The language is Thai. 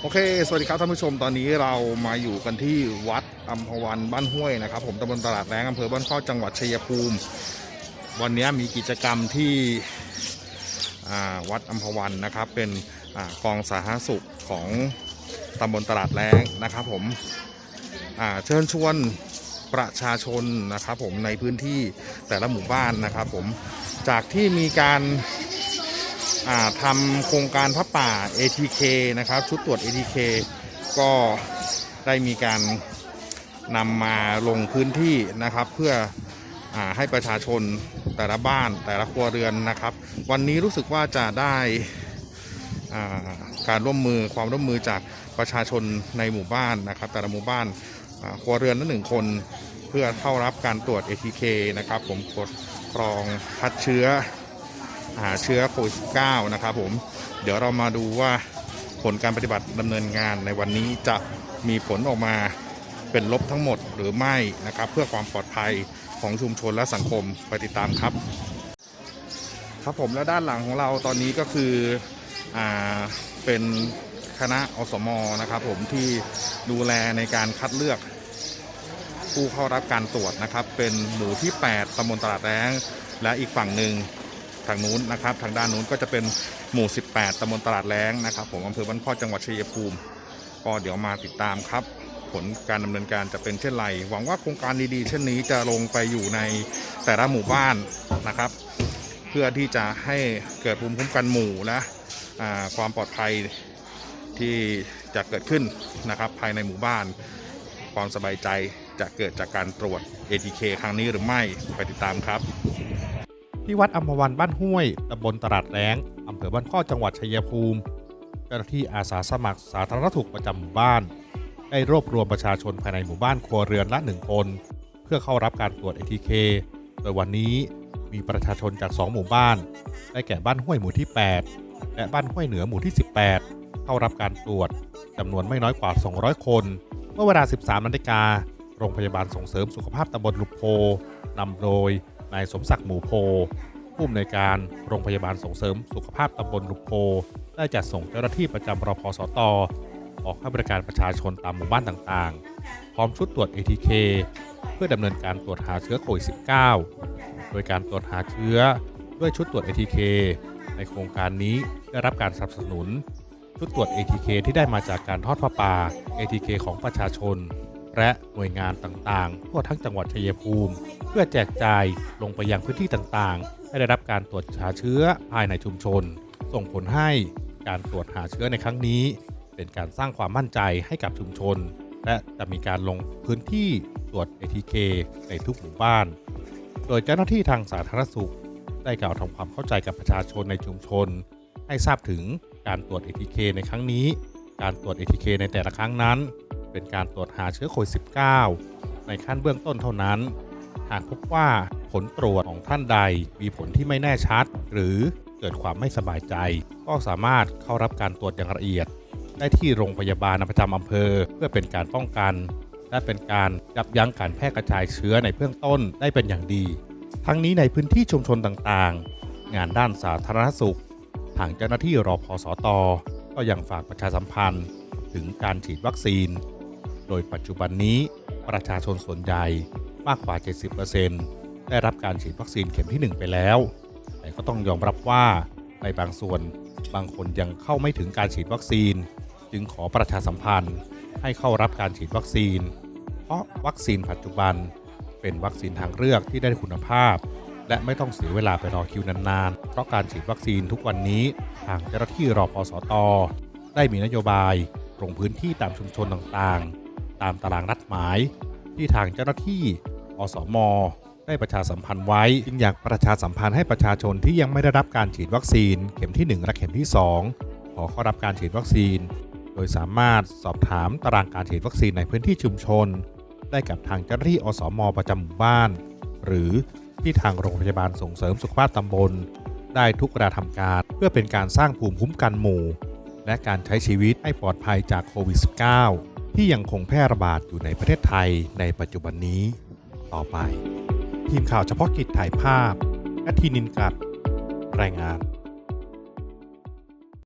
โอเค สวัสดีครับท่านผู้ชม ตอนนี้เรามาอยู่กันที่วัดอัมพวันบ้านห้วยนะครับผมตำบลตลาดแรงอำเภอบ้านข้อจังหวัดชัยภูมิ วันนี้มีกิจกรรมที่วัดอัมพวันนะครับ เป็นอกองสาธารณสุขของตำบลตลาดแรงนะครับผมเชิญชวนประชาชนนะครับผมในพื้นที่แต่ละหมู่บ้านนะครับผมจากที่มีการ ทำโครงการพระป่า ATK นะครับ ชุดตรวจ ATK ก็ได้มีการนำมาลงพื้นที่นะครับ เพื่ออให้ประชาชนแต่ละบ้านแต่ละครัวเรือนนะครับ วันนี้รู้สึกว่าจะได้การร่วมมือความร่วมมือจากประชาชนในหมู่บ้านนะครับ แต่ละหมู่บ้านครัวเรือนละหนึ่งคน เพื่อเข้ารับการตรวจ ATK นะครับ ผมกดกรองคัดเชื้อ หาเชื้อโควิด -19 นะครับผม เดี๋ยวเรามาดูว่าผลการปฏิบัติดำเนินงานในวันนี้จะมีผลออกมาเป็นลบทั้งหมดหรือไม่นะครับ เพื่อความปลอดภัยของชุมชนและสังคมไปติดตามครับ ครับผมและด้านหลังของเราตอนนี้ก็คืออ่าเป็นคณะอสมนะครับผมที่ดูแลในการคัดเลือก ผู้เข้ารับการตรวจนะครับ เป็นหมู่ที่ 8ตำบลตลาดแรงและอีกฝั่งหนึ่ง ทางนู้นนะครับ ทางด้านนู้นก็จะเป็นหมู่ 18ตำบลตลาดแรงนะครับ ผมอำเภอบ้านพ่อจังหวัดชัยภูมิ ก็เดี๋ยวมาติดตามครับ ผลการดำเนินการจะเป็นเช่นไร หวังว่าโครงการดีๆ เช่นนี้จะลงไปอยู่ในแต่ละหมู่บ้านนะครับ เพื่อที่จะให้เกิดภูมิคุ้มกันหมู่และความปลอดภัยที่จะเกิดขึ้นนะครับภายในหมู่บ้าน ความสบายใจจะเกิดจากการตรวจ ATK ครั้งนี้หรือไม่ไปติดตามครับ ที่วัดอัมพวันบ้านห้วยตำบลตลาดแรงอำเภอบ้านข้อจังหวัดชัยภูมิ เจ้าหน้าที่อาสาสมัครสาธารณสุขประจำหมู่บ้าน ได้รวบรวมประชาชนภายในหมู่บ้านครัวเรือนละหนึ่งคน เพื่อเข้ารับการตรวจ ATK โดยวันนี้มีประชาชนจาก 2 หมู่บ้าน ได้แก่บ้านห้วยหมู่ที่ 8 และบ้านห้วยเหนือหมู่ที่ 18 เข้ารับการตรวจจำนวนไม่น้อยกว่า 200 คน เมื่อเวลา 13นาฬิกาโรงพยาบาลส่งเสริมสุขภาพตำบลลุกโพนำโดยนายสมศักดิ์หมู่โพ ผู้อำนวยการโรงพยาบาลส่งเสริมสุขภาพตำบลลุกโพ ได้จัดส่งเจ้าหน้าที่ประจำรพสต ออกให้บริการประชาชนตามหมู่บ้านต่างๆ พร้อมชุดตรวจ ATK เพื่อดำเนินการตรวจหาเชื้อโควิด -19 โดยการตรวจหาเชื้อด้วยชุดตรวจ ATK ในโครงการนี้ได้รับการสนับสนุน ชุดตรวจ ATK ที่ได้มาจากการทอดผ้าป่า ATK ของประชาชน และหน่วยงานต่างๆ ทั่วทั้งจังหวัดชัยภูมิ เพื่อแจกจ่ายลงไปยังพื้นที่ต่างๆ ให้ได้รับการตรวจหาเชื้อภายในชุมชน ส่งผลให้การตรวจหาเชื้อในครั้งนี้ เป็นการสร้างความมั่นใจให้กับชุมชน และจะมีการลงพื้นที่ตรวจ ATK ในทุกหมู่บ้าน โดยเจ้าหน้าที่ทางสาธารณสุข ได้กล่าวทำความเข้าใจกับประชาชนในชุมชน ให้ทราบถึงการตรวจ ATK ในครั้งนี้ การตรวจ ATK ในแต่ละครั้งนั้น เป็นการตรวจหาเชื้อโควิด -19 ในขั้นเบื้องต้นเท่านั้น หากพบว่า ผลตรวจของท่านใด มีผลที่ไม่แน่ชัด หรือเกิดความไม่สบายใจ ก็สามารถเข้ารับการตรวจอย่างละเอียด ได้ที่โรงพยาบาลประจำอำเภอ เพื่อเป็นการป้องกัน และเป็นการยับยั้งการแพร่กระจายเชื้อในเบื้องต้นได้เป็นอย่างดี ทั้งนี้ในพื้นที่ชุมชนต่างๆ งานด้านสาธารณสุข ทางเจ้าหน้าที่รอพสตก็ยังฝากประชาสัมพันธ์ ถึงการฉีดวัคซีน โดยปัจจุบันนี้ประชาชนส่วนใหญ่มากกว่า 70% ได้รับการฉีดวัคซีนเข็มที่ 1 ไปแล้ว แต่ก็ต้องยอมรับว่าในบางส่วนบางคนยังเข้าไม่ถึงการฉีดวัคซีน จึงขอประชาสัมพันธ์ให้เข้ารับการฉีดวัคซีน เพราะวัคซีนปัจจุบัน เป็นวัคซีนทางเลือกที่ได้คุณภาพ และไม่ต้องเสียเวลาไปรอคิวนานๆ เพราะการฉีดวัคซีนทุกวันนี้ทางเจ้าหน้าที่รอพสตได้มีนโยบายลงพื้นที่ตามชุมชนต่างๆ ตามตารางนัดหมาย ที่ทางเจ้าหน้าที่อสม ได้ประชาสัมพันธ์ไว้จึงอยากประชาสัมพันธ์ให้ประชาชนที่ยังไม่ได้รับการฉีดวัคซีน เข็มที่ 1 และเข็มที่ 2 ขอเข้ารับการฉีดวัคซีน โดยสามารถสอบถามตารางการฉีดวัคซีนในพื้นที่ชุมชน ได้กับทางเจ้าหน้าที่อสมประจำหมู่บ้าน หรือที่ทางโรงพยาบาลส่งเสริมสุขภาพตำบล ได้ทุกเวลาทำการ เพื่อเป็นการสร้างภูมิคุ้มกันหมู่ และการใช้ชีวิตให้ปลอดภัยจากโควิด -19 ที่ยังคงแพร่ระบาดอยู่ในประเทศไทยในปัจจุบันนี้ต่อไป ทีมข่าวเฉพาะกิจถ่ายภาพและทีนินกัดรายงาน